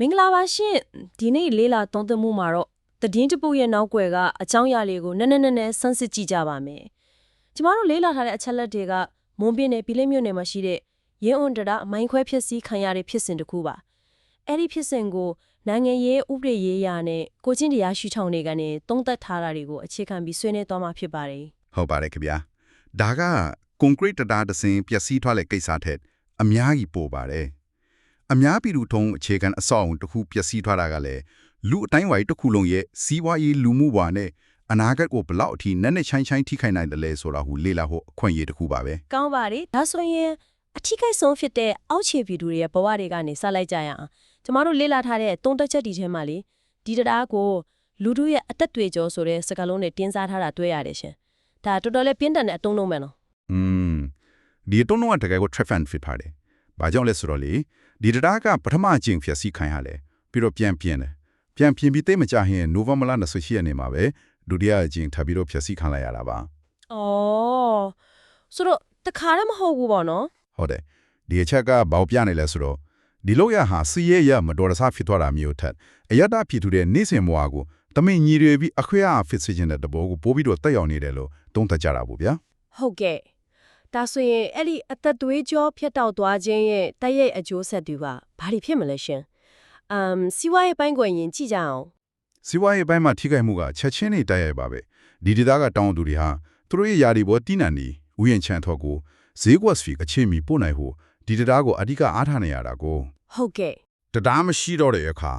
မင်္ဂလာပါရှင်ဒီနေ့လေးလာသုံးသပ်မှုမှာတော့တည်င်းတစ်ပုတ်ရဲ့နောက်ွယ်ကအကြောင်းအရာလေးကိုနည်းနည်းနည်းနည်းဆန်းစစ်ကြည့်ကြပါမယ်ကျမတို့လေးလာထားတဲ့အချက်လက်တွေကမွန်ပြင်းနယ်ပြည်လေးမြို့နယ်မှာရှိတဲ့ရင်းအွန်တရာအမိုင်းခွဲဖြစ်စည်းခံရတဲ့ဖြစ်စဉ်တစ်ခုပါအဲ့ဒီဖြစ်စဉ်ကိုနိုင်ငံရေးဥပဒေရေးရာနဲ့ကိုချင်းတရားရှိထောင်တွေကနေတုံးသက်ထားတာတွေကိုအခြေခံပြီးဆွေးနွေးသွားမှာဖြစ်ပါတယ်ဟုတ်ပါတယ်ခင်ဗျာဒါကကွန်ကရစ်တတားတစ်စင်ပျက်စီးထွက်တဲ့ကိစ္စထက်အများကြီးပိုပါတယ် အများပြည်သူထုံးအခြေခံအဆောက်အုံတစ်ခုပျက်စီးထွက်တာကလည်းလူအတိုင်းဝိုင်းတစ်ခုလုံးရဲ့စီးပွားရေးလူမှုဘဝနဲ့အနာဂတ်ကိုဘလောက်အထိနက်နက်ချိုင်းချိုင်းထိခိုက်နိုင်တယ်လဲဆိုတာဟူလေ့လာဖို့အခွင့်အရေးတစ်ခုပါပဲကောင်းပါလေဒါဆိုရင်အထီးကိတ်ဆုံးဖြစ်တဲ့အောက်ခြေပြည်သူတွေရဲ့ဘဝတွေကနေစလိုက်ကြရအောင်ကျမတို့လေ့လာထားတဲ့တုံးတက်ချက်ဒီထဲမှာလေဒီတရားကိုလူတို့ရဲ့အသက်တွေကျော်ဆိုတဲ့စကားလုံးနဲ့တင်းစားထားတာတွေ့ရတယ်ရှင်ဒါတော်တော်လေးပြင်းထန်တဲ့အတုံးလုံးပဲနော်อืมဒီတော့တော့တကယ်ကို trap and fit ပါတယ် ဘာကြောင့်လဲဆိုတော့လေဒီတရားကပထမအကျင့်ပျက်စီးခံရလဲပြီးတော့ပြန်ပြင်းတယ်ပြန်ပြင်းပြီးသိမကြရင် November 28ရက်နေ့မှာပဲဒုတိယအကျင့်ထပ်ပြီးတော့ပျက်စီးခံလိုက်ရတာပါဩဆိုတော့တခါတည်းမဟုတ်ဘူးပေါ့နော်ဟုတ်တယ်ဒီအချက်ကဘောက်ပြနေလဲဆိုတော့ဒီလောက်ရဟာစီရဲရမတော်တဆဖြစ်သွားတာမျိုးထက်အယတဖြစ်ထူတဲ့နေ့စဉ်ဘဝကိုတမင်ညီတွေပြီးအခွင့်အဖြစ်စေခြင်းတဲ့တဘောကိုပို့ပြီးတော့တက်ရောက်နေတယ်လို့သုံးသပ်ကြတာပေါ့ဗျာဟုတ်ကဲ့ ဒါဆိုရင်အဲ့ဒီအသက်သွေးကြောဖြတ်တောက်သွားခြင်းရဲ့တိုက်ရိုက်အကျိုးဆက်တွေကဘာတွေဖြစ်မလဲရှင်အမ်စီဝါရဲ့ပိုင်းကွယ်ရင်ကြည့်ကြအောင်စီးပွားရေးပိုင်းမှာထိခိုက်မှုကချက်ချင်းနေတိုက်ရိုက်ပါပဲဒီဒေသကတောင်းသူတွေဟာသူတို့ရဲ့ယာဒီဘောတိနန်နီဥယျာဉ်ချန်ထော်ကိုဈေးကွက်စဖီအချင်းမီပို့နိုင်ဖို့ဒီဒေသကိုအဓိကအားထားနေရတာကိုဟုတ်ကဲ့တရားမရှိတော့တဲ့အခါ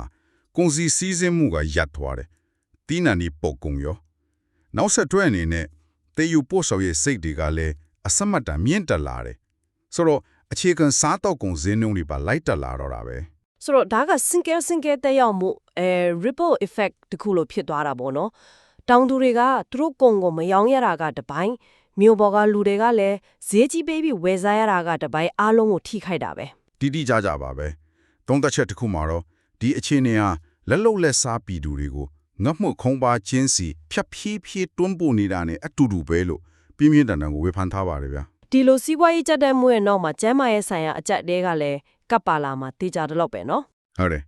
ကုန်စည်စည်းစိမ်မှုကရပ်သွားတယ်။တီးနန်ဒီပုတ်ကုန်ရောနောက်ဆက်တွဲအနေနဲ့တေယူပို့ဆောင်ရေးစိတ်တွေကလည်း အစမတ်တန်မြင့်တက်လာတယ်။ဆိုတော့အခြေခံစားတော့ကုန်ဈေးနှုန်းတွေပါလိုက်တက်လာတော့တာပဲဆိုတော့ဒါက single single တက်ရောက်မှုအဲ ripple effect တခုလို့ဖြစ်သွားတာပေါ့နော်တောင်သူတွေကသူတို့ကုံကိုမယောင်းရတာကတစ်ပိုင်းမြို့ပေါ်ကလူတွေကလည်းဈေးကြီးပေးပြီးဝယ်စားရတာကတစ်ပိုင်းအားလုံးကိုထိခိုက်တာပဲ။တီးတီးကြကြပါပဲ။သုံးသက်ချက်တစ်ခုမှာတော့ဒီအခြေအနေဟာလက်လုံလက်စားပြည်သူတွေကိုငတ်မှုခုံပါချင်းစီဖြတ်ဖြည်းဖြည်းတွန်းပို့နေတာနဲ့အတူတူပဲလို့ ပြင်းပြင်းထန်ထန်ကိုဝေဖန်ထားပါတယ်ဗျာ။ဒီလိုစီးပွားရေးကြက်တဲ့မှုရဲ့နောက်မှာကျမ်းမာရေးဆိုင်ရာအကြက်တဲကလည်းကပ်ပါလာမှာတေချာတော့ပဲနော်ဟုတ်တယ်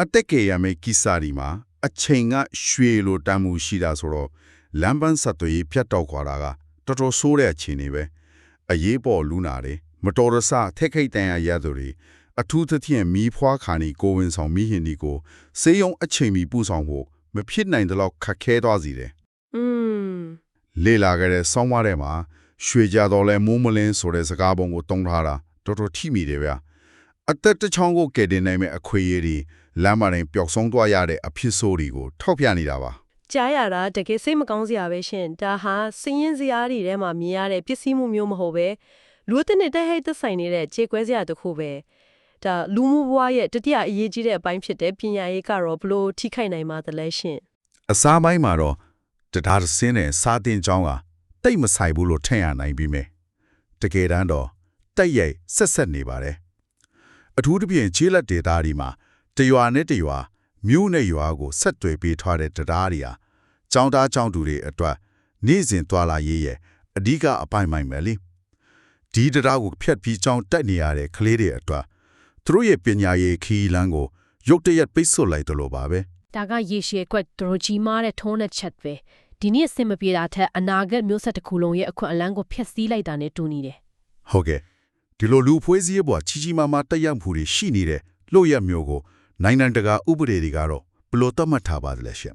အသက်ကေရမယ့်ကိစ္စဒီမှာအချိန်ကရွှေလိုတမ်းမှုရှိတာဆိုတော့လမ်းပန်းဆက်သွယ်ရေးဖြတ်တောက်ခွာတာကတော်တော်ဆိုးတဲ့အခြေအနေပဲအရေးပေါ်လူနာတွေမတော်တဆထက်ခိတ်တန်ရရသူတွေအထူးသဖြင့်မီးဖွားခါနီကိုဝင်ဆောင်မိဟင်ဒီကိုစေယုံအချိန်မီပူဆောင်ဖို့မဖြစ်နိုင်တဲ့လောက်ခက်ခဲသွားစီတယ်อืม လေလာခဲ့တဲ့ဆောင်းဝါးထဲမှာရွှေကြတော်လဲမိုးမလင်းဆိုတဲ့စကားပုံကိုတုံးထားတာတော်တော်ထိမိတယ်ဗျာအသက်တစ်ချောင်းကိုကယ်တင်နိုင်မဲ့အခွေအရေးတွေလမ်းမတိုင်းပျောက်ဆုံးသွားရတဲ့အဖြစ်ဆိုးတွေကိုထောက်ပြနေတာပါကြားရတာတကယ်စိတ်မကောင်းစရာပဲရှင်ဒါဟာစည်ရင်စရာတွေထဲမှာမြင်ရတဲ့ပစ္စည်းမှုမျိုးမဟုတ်ပဲလူအသက်နဲ့တိုက်ဟိတ်သက်ဆိုင်နေတဲ့ခြေကွဲစရာတစ်ခုပဲဒါလူမှုဘဝရဲ့တတိယအရေးကြီးတဲ့အပိုင်းဖြစ်တဲ့ပညာရေးကတော့ဘလို့ထိခိုက်နိုင်မှာသလဲရှင်အစားပိုင်းမှာတော့ တရားစင်းနဲ့စားတင်ကြောင်းကတိတ်မဆိုင်ဘူးလို့ထင်ရနိုင်ပြီမယ်တကယ်တမ်းတော့တက်ရိုက်ဆက်ဆက်နေပါတယ်အထူးသဖြင့်ခြေလက်ဒေတာဒီမှာတရွာနဲ့တရွာမြို့နဲ့ရွာကိုဆက်သွယ်ပေးထားတဲ့တရားတွေဟာចောင်းသားចောင်းသူတွေအတွက်နေ့စဉ်သွာလာရေးရဲ့အဓိကအပိုင်းပိုင်းပဲလေဒီတရားကိုဖျက်ပြီးចောင်းတက်နေရတဲ့ကလေးတွေအတွက်သူတို့ရဲ့ပညာရေးခီးလန်းကိုရုတ်တရက်ပိတ်ဆို့လိုက်တယ်လို့ပါပဲ ဒါကရေရှည်ကွက်ဒရိုကြီးမားတဲ့ထုံးတဲ့ချက်ပဲဒီနေ့အဆင်မပြေတာထက်အနာဂတ်မျိုးဆက်တစ်ခုလုံးရဲ့အခွင့်အလမ်းကိုဖျက်ဆီးလိုက်တာနဲ့တူနေတယ်ဟုတ်ကဲ့ဒီလိုလူဖွဲ့စည်းရေးပေါ်ချီချီမာမာတက်ရောက်မှုတွေရှိနေတဲ့လို့ရမျိုးကိုနိုင်ငံတကာဥပဒေတွေကတော့ဘယ်လို့သတ်မှတ်ထားပါသလဲရှင်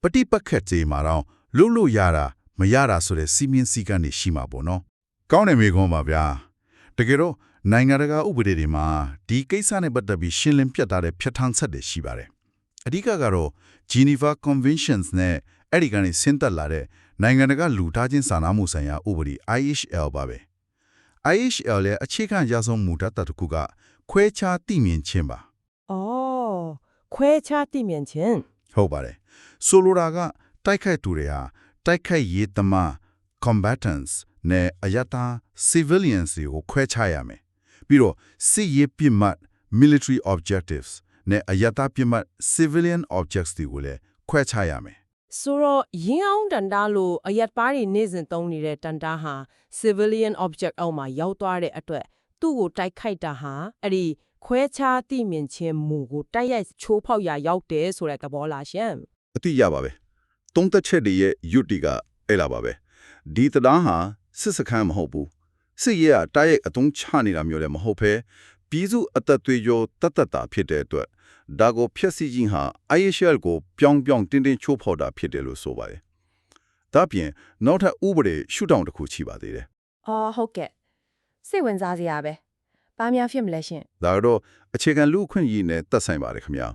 ပฏิပတ်ခက်ကြေမှာတော့လူလို့ရတာမရတာဆိုတဲ့စီမင်းစည်းကမ်းတွေရှိမှာပေါ့နော်ကောင်းတယ်မေခွန်းပါဗျာတကယ်တော့နိုင်ငံတကာဥပဒေတွေမှာဒီကိစ္စနဲ့ပတ်သက်ပြီးရှင်းလင်းပြတ်သားတဲ့ဖြတ်ထန်းဆက်တွေရှိပါတယ် အဓိကကတော့ Geneva Conventions နဲ့အဲ့ဒီကနေဆင်းသက်လာတဲ့နိုင်ငံတကာလူသားချင်းစာနာမှုဆိုင်ရာဥပဒေ IHL ပါပဲ IHL ရဲ့အခြေခံရဆုံးမူတတ်တစ်ခုကခွဲခြားသိမြင်ခြင်းပါ။အော်ခွဲခြားသိမြင်ခြင်းဟုတ်ပါတယ်ဆိုလိုတာကတိုက်ခိုက်သူတွေဟာတိုက်ခိုက်ရေးသမား combatants နဲ့အယတာ civilians တွေကိုခွဲခြားရမယ်ပြီးတော့စစ်ရေးပြစ်မှတ် military objectives နဲ့အယတာပြစ်မှတ် civilian objects တွေကိုလည်းခွဲခြားရမယ်ဆိုတော့ရင်းအောင်တန်တာလို့အယက်ပါးတွေနေ့စဉ်သုံးနေတဲ့တန်တာဟာ civilian object အောက်မှာရောက်သွားတဲ့အတွက်သူ့ကိုတိုက်ခိုက်တာဟာအဲ့ဒီခွဲခြားသိမြင်ခြင်းမူကိုတိုက်ရိုက်ချိုးဖောက်ရာရောက်တယ်ဆိုတဲ့သဘောလားရှင်အတိရပါပဲသုံးသက်ချက်တွေရဲ့ယွတ်တီကအဲ့လာပါပဲဒီတရားဟာစစ်စခန်းမဟုတ်ဘူးစစ်ရဲကတိုက်ရိုက်အသုံးချနေတာမျိုးလည်းမဟုတ်ဘဲပြည်စုအသက်သွေးကြောတတ်တတ်တာဖြစ်တဲ့အတွက် ဒါကိုဖျက်ဆီးခြင်းဟာ IHL ကိုပြောင်းပြောင်းတင်းတင်းချိုးဖောက်တာဖြစ်တယ်လို့ဆိုပါတယ်ဒါပြင်နောက်ထပ်ဥပဒေရှုထောင့်တစ်ခုရှိပါသေးတယ်အော်ဟုတ်ကဲ့စိတ်ဝင်စားစရာပဲဘာများဖြစ်မလဲရှင်ဒါကတော့အခြေခံလူ့အခွင့်အရေးနဲ့သက်ဆိုင်ပါတယ်ခင်ဗျာ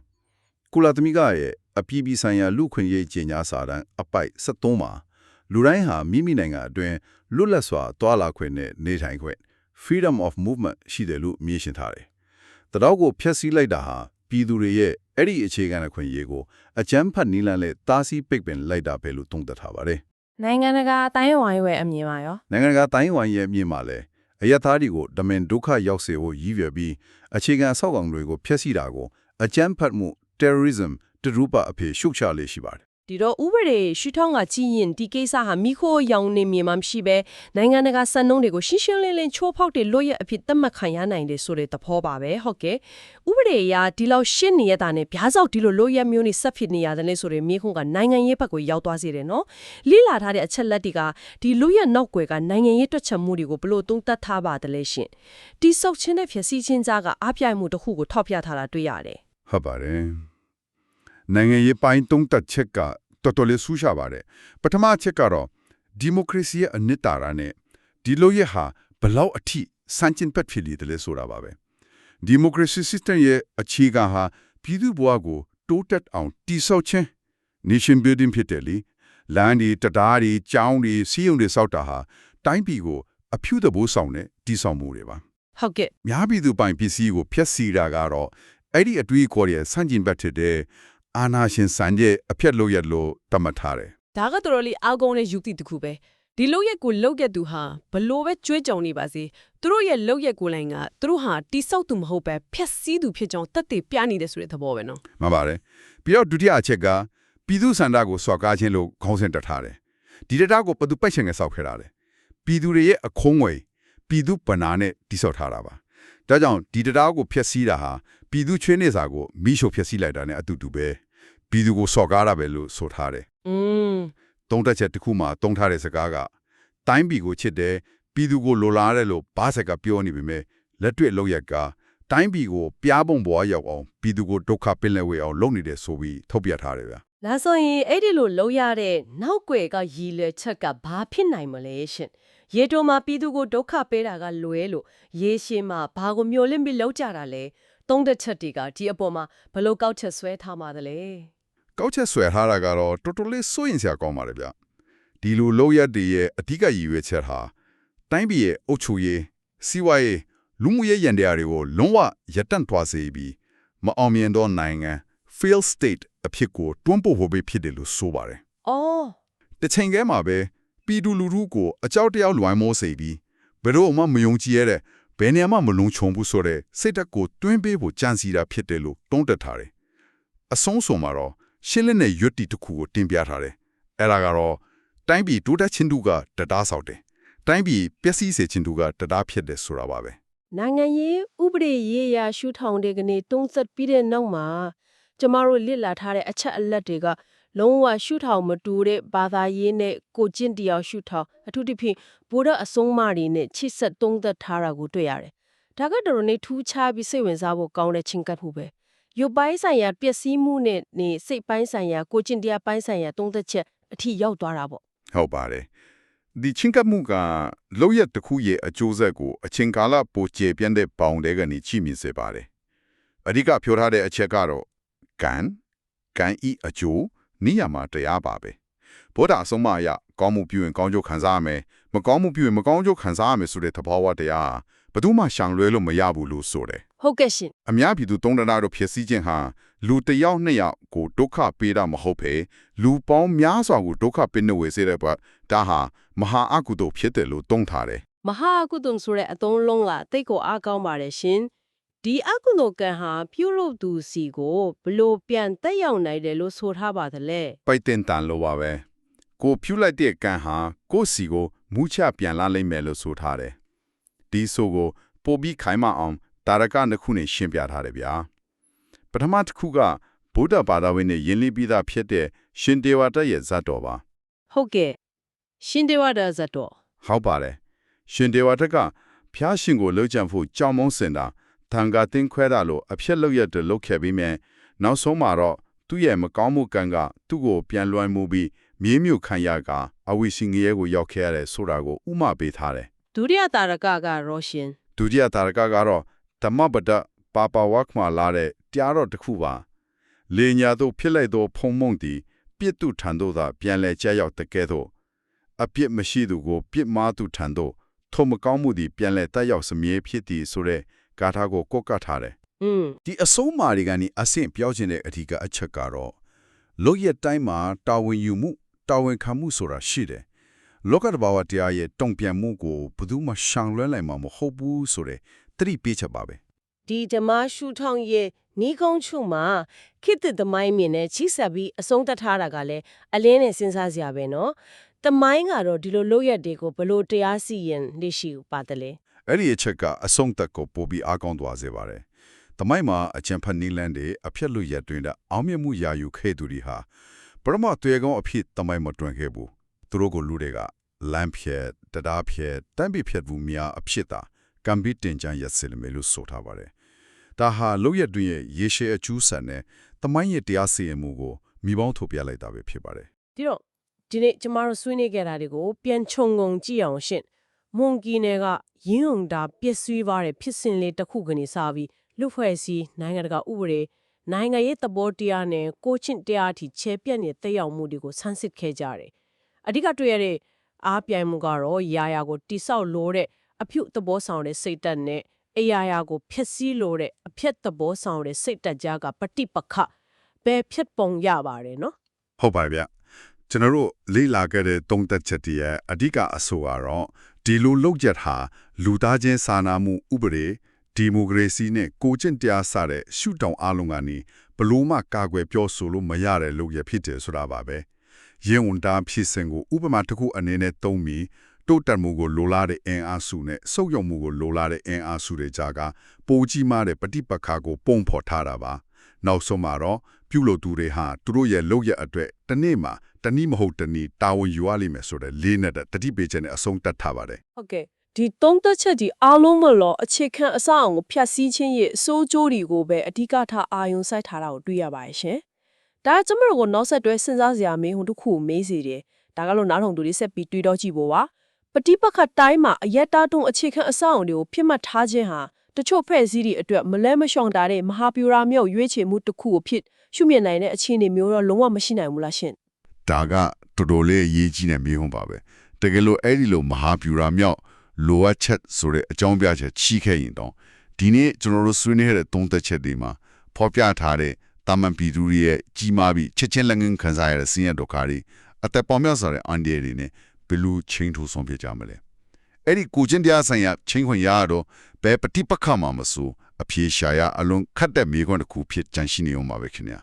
ကုလသမဂ္ဂရဲ့အပြည်ပြည်ဆိုင်ရာလူ့အခွင့်အရေးကြေညာစာတမ်းအပိုက်73မှာလူတိုင်းဟာမိမိနိုင်ငံအတွင်းလွတ်လပ်စွာတွာလာခွင့်နဲ့နေထိုင်ခွင့် freedom of movement ရှိတယ်လို့မြင်ရှင်းထားတယ်။တတော့ကိုဖျက်ဆီးလိုက်တာဟာ ပြည်သူတွေရဲ့အဲ့ဒီအခြေခံအခွင့်အရေးကိုအကြမ်းဖက်နီးလန်းနဲ့တားဆီးပိတ်ပင်လိုက်တာပဲလို့သုံးသပ်ထားပါတယ်နိုင်ငံတကာအတိုင်းအဝိုင်းရဲ့အမြင်ပါရော။နိုင်ငံတကာတိုင်းဝိုင်းရဲ့အမြင်မှာလည်းအယက်သားတွေကိုဒမင်ဒုက္ခရောက်စေဖို့ရည်ရွယ်ပြီးအခြေခံအဆောက်အအုံတွေကိုဖျက်ဆီးတာကိုအကြမ်းဖက်မှု terrorism တရူပအဖြစ်ရှုတ်ချလေးရှိပါတယ် ဒီတော့ဥပဒေရှုထောင့်ကကြည့်ရင်ဒီကိစ္စဟာမိခိုးရောင်နေမြေမှာမရှိပဲနိုင်ငံတကာစံနှုန်းတွေကိုရှင်းရှင်းလင်းလင်းချိုးဖောက်တဲ့လို့ရအဖြစ်သတ်မှတ်ခံရနိုင်တယ်ဆိုတဲ့သဘောပါပဲဟုတ်ကဲ့ဥပဒေအရဒီလောက်ရှင်းနေရတာနဲ့ဗျာစောက်ဒီလိုလို့ရမျိုးနေဆက်ဖြစ်နေရတယ်လေဆိုတဲ့မိခုံးကနိုင်ငံရေးဘက်ကိုရောက်သွားစေတယ်နော်လိလာထားတဲ့အချက်လက်တွေကဒီလို့ရနောက်ွယ်ကနိုင်ငံရေးတွက်ချက်မှုတွေကိုဘလို့သုံးသပ်ထားပါတယ်လဲရှင်ဒီဆုတ်ချင်းတဲ့ဖြစ်စီချင်းကြားကအားပြိုင်မှုတစ်ခုကိုထောက်ပြထားတာတွေ့ရတယ်ဟုတ်ပါတယ် နိုင်ငံရေးပိုင်းတုံးတက်ချက်ကတော်တော်လေးဆူးရှာပါတယ်ပထမအချက်ကတော့ဒီမိုကရေစီရဲ့အနှစ်သာရနဲ့ဒီလိုရဟာဘလောက်အထိစန့်ကျင်ဘက်ဖြစ်နေတယ်လဲဆိုတာပါပဲဒီမိုကရေစီ system ရဲ့အခြေခံဟာပြည်သူ့ဘဝကိုတိုးတက်အောင်တည်ဆောက်ခြင်း nation building ဖြစ်တယ်လေလမ်းဒီတရားဒီကျောင်းဒီစီးရုံတွေစောက်တာဟာတိုင်းပြည်ကိုအဖြူတဘိုးဆောင်တဲ့တည်ဆောက်မှုတွေပါဟုတ်ကဲ့များပြည်သူပိုင်ပစ္စည်းကိုဖျက်ဆီးတာကတော့အဲ့ဒီအတွေးအခေါ်ရဲ့ဆန့်ကျင်ဘက်ဖြစ်တဲ့ အာနာရှင်စံရဲ့အဖြတ်လို့ရလို့တတ်မှတ်ထားတယ်ဒါကတော်တော်လေးအောက်ကုန်းတဲ့ယူတိတစ်ခုပဲဒီလောက်ရက်ကိုလောက်ရက်သူဟာဘလို့ပဲကြွေးကြောင်နေပါစေသူတို့ရဲ့လောက်ရက်ကိုလိုင်းကသူတို့ဟာတိဆောက်သူမဟုတ်ပဲဖျက်ဆီးသူဖြစ်ကြောင်းတက်တည်ပြနေတယ်ဆိုတဲ့သဘောပဲနော်မှန်ပါတယ်ပြီးတော့ဒုတိယအချက်ကပြည်သူစန္ဒကိုစော်ကားခြင်းလို့ခေါင်းစဉ်တက်ထားတယ်ဒီဒတာကိုဘယ်သူပိုက်ချင်ငယ်စောက်ခဲ့တာလဲပြည်သူတွေရဲ့အခုံးငွေပြည်သူပနာနဲ့တိစောက်ထားတာပါဒါကြောင့်ဒီဒတာကိုဖျက်ဆီးတာဟာ ပြည်သူချွေးနေစာကိုမိရှုဖျက်ဆီးလိုက်တာနဲ့အတူတူပဲပြည်သူကိုစော်ကားတာပဲလို့ဆိုထားတယ်อืมသုံးတက်ချက်တစ်ခုမှသုံးထားတဲ့စကားကတိုင်းပြည်ကိုချစ်တယ်ပြည်သူကိုလိုလားတယ်လို့ဘာစက်ကပြောနေပေမဲ့လက်တွေ့လောက်ရက်ကတိုင်းပြည်ကိုပြားပုံပေါ်ရောက်အောင်ပြည်သူကိုဒုက္ခပင်လယ်ဝေအောင်လုပ်နေတယ်ဆိုပြီးထုတ်ပြထားတယ်ဗျာလာဆိုရင်အဲ့ဒီလိုလုံးရတဲ့နောက်ွယ်ကရည်လွယ်ချက်ကဘာဖြစ်နိုင်မလဲရှင်ရေတိုမှာပြည်သူကိုဒုက္ခပေးတာကလွဲလို့ရေရှည်မှာဘာကိုမျောလင့်ပြီးလောက်ကြတာလဲ သုံးတဲ့ချက်တွေကဒီအပေါ်မှာဘလို့ကောက်ချက်ဆွဲထားမှသလဲကောက်ချက်ဆွဲထားတာကတော့တော်တော်လေးစိုးရင်စရာကောင်းပါတယ်ဗျဒီလိုလောက်ရတဲ့ရဲ့အဓိကရည်ရွယ်ချက်ဟာတိုင်းပြည်ရဲ့အုပ်ချုပ်ရေးစီးပွားရေးလူမှုရေးရန်တရားတွေကိုလုံးဝရပ်တန့်သွားစေပြီးမအောင်မြင်သောနိုင်ငံ fail state အဖြစ်ကိုတွန်းပို့ဖို့ပဲဖြစ်တယ်လို့ဆိုပါတယ်။အော်တစ်ချိန်တည်းမှာပဲပြည်သူလူထုကိုအကြောက်တရားလွှမ်းမိုးစေပြီးဘယ်တော့မှမယုံကြည်ရတဲ့ ဘယ်နေရာမှမလုံခြုံဘူးဆိုတဲ့စိတ်ဓာတ်ကိုတွင်းပေးဖို့ကြံစီတာဖြစ်တယ်လို့တုံးတက်ထားတယ်။အဆုံးစွန်မှာတော့ရှင်းလင်းတဲ့ရွတ်တီတစ်ခုကိုတင်ပြထားတယ်။အဲ့ဒါကတော့တိုင်းပြည်တိုးတက်ခြင်းတူကတရားဆောက်တယ်။တိုင်းပြည်ပျက်စီးစေခြင်းတူကတရားဖြစ်တယ်ဆိုတာပါပဲနိုင်ငံရေးဥပဒေရေးရာရှုထောင့်တွေကနေတုံးသက်ပြီးတဲ့နောက်မှာကျမတို့လစ်လာထားတဲ့အချက်အလက်တွေက လုံးဝရှုထောင့်မတူတဲ့ဘာသာရေးနဲ့ကိုကျင့်တရားရှုထောင့်အထူးသဖြင့်ဘုရားအဆုံးအမတွေနဲ့ချိတ်ဆက်တုံးသက်ထားတာကိုတွေ့ရတယ်။ဒါကတော်တော်လေးထူးခြားပြီးစိတ်ဝင်စားဖို့ကောင်းတဲ့ချင်းကပ်မှုပဲ။ရုပ်ပိုင်းဆိုင်ရာပျက်စီးမှုနဲ့နေစိတ်ပိုင်းဆိုင်ရာကိုကျင့်တရားပိုင်းဆိုင်ရာတုံးသက်ချက်အထိရောက်သွားတာပေါ့။ဟုတ်ပါတယ်။ဒီချင်းကပ်မှုကလောက်ရတစ်ခုရဲ့အကျိုးဆက်ကိုအချိန်ကာလပိုကျေပြန့်တဲ့ပေါင်တဲ့ကနေချိမြင်စေပါတယ်။အဓိကပြောထားတဲ့အချက်ကတော့ကံကံဤအကျိုး နိယာမတရားပါပဲ။ဘုရားအဆုံးအမအရကောင်းမှုပြုရင်ကောင်းကျိုးခံစားရမယ်။မကောင်းမှုပြုရင်မကောင်းကျိုးခံစားရမယ်ဆိုတဲ့သဘောဝတရားဟာဘယ်သူမှရှောင်လွဲလို့မရဘူးလို့ဆိုတယ်။ဟုတ်ကဲ့ရှင်။အများပြည်သူသုံးတနာတို့ဖြစ်စည်းခြင်းဟာလူတစ်ယောက်နှစ်ယောက်ကိုဒုက္ခပေးတာမဟုတ်ပဲလူပေါင်းများစွာကိုဒုက္ခပေးနေဝေစေတဲ့ဘက်ဒါဟာမဟာအကုသိုလ်ဖြစ်တယ်လို့သုံးထားတယ်မဟာအကုသိုလ်ဆိုတဲ့အသုံးလုံးကတိတ်ကိုအားကောင်းပါတယ်ရှင် ဒီအကုသိုလ်ကံဟာပြုလုပ်သူစီကိုဘလို့ပြန်တက်ရောက်နိုင်တယ်လို့ဆိုထားပါသလဲ။ပိုက်တင်တန်လို့ပါပဲ။ကိုဖြူလိုက်တဲ့ကံဟာကိုယ့်စီကိုမူးချပြန်လာလိမ့်မယ်လို့ဆိုထားတယ်။ဒီဆိုကိုပိုပြီးခိုင်မအောင်တာရကနှစ်ခုနဲ့ရှင်းပြထားတယ်ဗျာပထမတစ်ခုကဗုဒ္ဓဘာသာဝင်နဲ့ယဉ်လိပိသားဖြစ်တဲ့ရှင်တေဝတရဲ့ဇတ်တော်ပါဟုတ်ကဲ့ရှင်ဒေဝဒဇတ်တော်ဟုတ်ပါတယ်ရှင်တေဝတကဖျားရှင်ကိုလှုပ်ကြံဖို့ကြောင်မုံစင်တာ တန်ခါတင်းခွဲတာလို့အဖြစ်လောက်ရတဲ့လုတ်ခဲ့ပြီးမြဲနောက်ဆုံးမှာတော့သူ့ရဲ့မကောင်းမှုကံကသူ့ကိုပြန်လွှမ်းမှုပြီးမြေးမြုပ်ခံရကအဝိစီငရဲကိုရောက်ခဲ့ရတယ်ဆိုတာကိုဥမာပေးထားတယ်ဒုတိယတာရကကရောရှင်ဒုတိယတာရကကတော့ဓမ္မပဒပါပါဝက်မှာလာတဲ့တရားတော်တစ်ခုပါလေညာတို့ဖြစ်လိုက်သောဖုံမုံတီပြစ်သူထံသို့သာပြန်လဲကျရောက်တဲ့ကဲ့သို့အပြစ်မရှိသူကို ပြစ်မှားသူထံသို့ထိုမကောင်းမှုသည်ပြန်လဲတက်ရောက်စမြဲဖြစ်သည်ဆိုတဲ့ ဂါထာကိုကိုးကပ်ထားတယ်อืมဒီအဆုံးမာတွေကနေအဆင့်ပြောခြင်းတဲ့အထီကအချက်ကတော့လောကရဲ့တိုင်းမှာတာဝန်ယူမှုတာဝန်ခံမှုဆိုတာရှိတယ်လောကတဘာဝတရားရဲ့တုံ့ပြန်မှုကိုဘယ်သူမှရှောင်လွှဲနိုင်မှာမဟုတ်ဘူးဆိုတဲ့သတိပေးချက်ပါပဲဒီဓမ္မရှုထောင့်ရဲ့နီးကုန်းချုမှာခိတ္တသမိုင်းမြင်နဲ့ချိဆက်ပြီးအဆုံးသတ်ထားတာကလည်းအလင်းနဲ့စဉ်းစားစရာပဲနော်။သမိုင်းကတော့ဒီလိုလုပ်ရက်တွေကိုဘလို့တရားစီရင်လက်ရှိပါတယ်လေ အဲ့ဒီအချက်ကအဆုံးသက်ကိုပို့ပြီးအားကောင်းသွားစေပါတယ်။တမိုင်းမှာအချံဖတ်နီလန်းတွေအဖြစ်လို့ရတွင်တဲ့အောင်မြတ်မှုရာယူခဲ့သူတွေဟာပရမတ်တွေကောင်အဖြစ်တမိုင်းမတွင်ခဲ့ဘူး။သူတို့ကိုလူတွေကလမ်းဖြတ်တရားဖြတ်တမ်းပြဖြတ်ဘူးများအဖြစ်သာကံပြီးတင်ကြရစလမေလို့ဆိုထားပါတယ်။ဒါဟာလို့ရတွင်ရဲ့ရေရှည်အကျူးဆန်တဲ့တမိုင်းရဲ့တရားစီရင်မှုကိုမိပေါင်းထုတ်ပြလိုက်တာပဲဖြစ်ပါတယ်။ဒီတော့ဒီနေ့ကျမတို့ဆွေးနွေးခဲ့တာတွေကိုပြန်ခြုံငုံကြည့်အောင်ရှင့်။ မွန်ကီနယ်ကရင်းုံတာပျက်စီးသွားတဲ့ဖြစ်စဉ်လေးတစ်ခုကနေစပြီးလူဖွဲ့စည်းနိုင်ငံတကာဥပဒေနိုင်ငံရေးသဘောတရားနဲ့ကိုချင်းတရားအထိချဲပြက်နေတဲ့တက်ရောက်မှုတွေကိုဆန်းစစ်ခဲ့ကြတယ်။အဓိကတွေ့ရတဲ့အားပြိုင်မှုကတော့ယာယာကိုတိဆောက်လို့တဲ့အဖြုသဘောဆောင်တဲ့စိတ်တက်နဲ့အရာရာကိုဖျက်ဆီးလို့တဲ့အဖြက်သဘောဆောင်တဲ့စိတ်တက်ကြားကပฏิပက္ခပဲဖြစ်ပုံရပါတယ်နော်။ဟုတ်ပါဗျ။ ကျွန်တော်တို့လေးလာခဲ့တဲ့တုံးသက်ချက်တည်းရဲ့အဓိကအဆိုကတော့ဒီလိုလောက်ချက်ဟာလူသားချင်းစာနာမှုဥပဒေဒီမိုကရေစီနဲ့ကိုကျင့်တရားစတဲ့ရှုထောင့်အလုံးကနေဘလို့မှကာကွယ်ပြောဆိုလို့မရတဲ့လုပ်ရဖြစ်တယ်ဆိုတာပါပဲ။ရင်ဝန်တာဖြစ်စဉ်ကိုဥပမာတစ်ခုအနေနဲ့သုံးပြီးတိုးတက်မှုကိုလိုလားတဲ့အင်အားစုနဲ့စုပ်ယုံမှုကိုလိုလားတဲ့အင်အားစုတွေကြားကပိုကြီးမားတဲ့ပဋိပက္ခကိုပုံဖော်ထားတာပါ။နောက်ဆုံးမှာတော့ ပြုလို့သူတွေဟာသူတို့ရဲ့လုပ်ရအတွက်တစ်နေ့မှာတနည်းမဟုတ်တနည်းတာဝန်ယူရလိမ့်မယ်ဆိုတဲ့လေးနဲ့တတိပေးချက်နဲ့အဆုံးတတ်ထားပါတယ်ဟုတ်ကဲ့ဒီသုံးသက်ချက်ဒီအားလုံးမလို့အခြေခံအစအောင်ကိုဖျက်ဆီးခြင်းရဲ့အစိုးကျိုးတွေကိုပဲအဓိကထားအာယုံစိုက်ထားတာကိုတွေ့ရပါတယ်ရှင်။ဒါကကျမတို့ကိုနောက်ဆက်တွဲစဉ်းစားစရာမေးခွန်းတစ်ခုကိုမေးစေတယ်။ဒါကလို့နားထောင်သူတွေဆက်ပြီးတွေးတော့ကြည့်ဖို့ပါ။ပฏิပက္ခတိုင်းမှာအယက်တားတုံးအခြေခံအစအောင်တွေကိုဖြစ်မှတ်ထားခြင်းဟာတချို့ဖွဲ့စည်းတွေအတွက်မလဲမလျှောင်တာတဲ့မဟာပြူရာမြောက်ရွေးချယ်မှုတစ်ခုကိုဖြစ် ရှုမြင်နိုင်တဲ့အခြေအနေမျိုးတော့လုံးဝမရှိနိုင်ဘူးလားရှင်။ဒါကတော်တော်လေးအရေးကြီးတဲ့မျိုးဟောပါပဲတကယ်လို့အဲ့ဒီလိုမဟာဗျူရာမြောက်လိုအပ်ချက်ဆိုတဲ့အကြောင်းပြချက်ချီးခဲ့ရင်တော့ဒီနေ့ကျွန်တော်တို့ဆွေးနွေးရတဲ့သုံးသက်ချက်တွေမှာဖော်ပြထားတဲ့တာမန်ပြည်သူတွေရဲ့ကြီးမားပြီးချက်ချင်းလက်ငင်းခံစားရတဲ့စင်းရဒုက္ခတွေအသက်ပေါင်းများစွာတဲ့အန်ဒီရတွေနဲ့ဘယ်လိုချင်းထူဆုံးဖြစ်ကြမလဲအဲ့ဒီကိုချင်းတရားဆိုင်ရာချင်းခွင့်ရတော့ဘယ်ပฏิပက္ခမှာမဆို အပြေရှာရအလုံးခတ်တဲ့မိခွန်းတစ်ခုဖြစ်ကြန့်ရှိနေအောင်ပါပဲခင်ဗျာ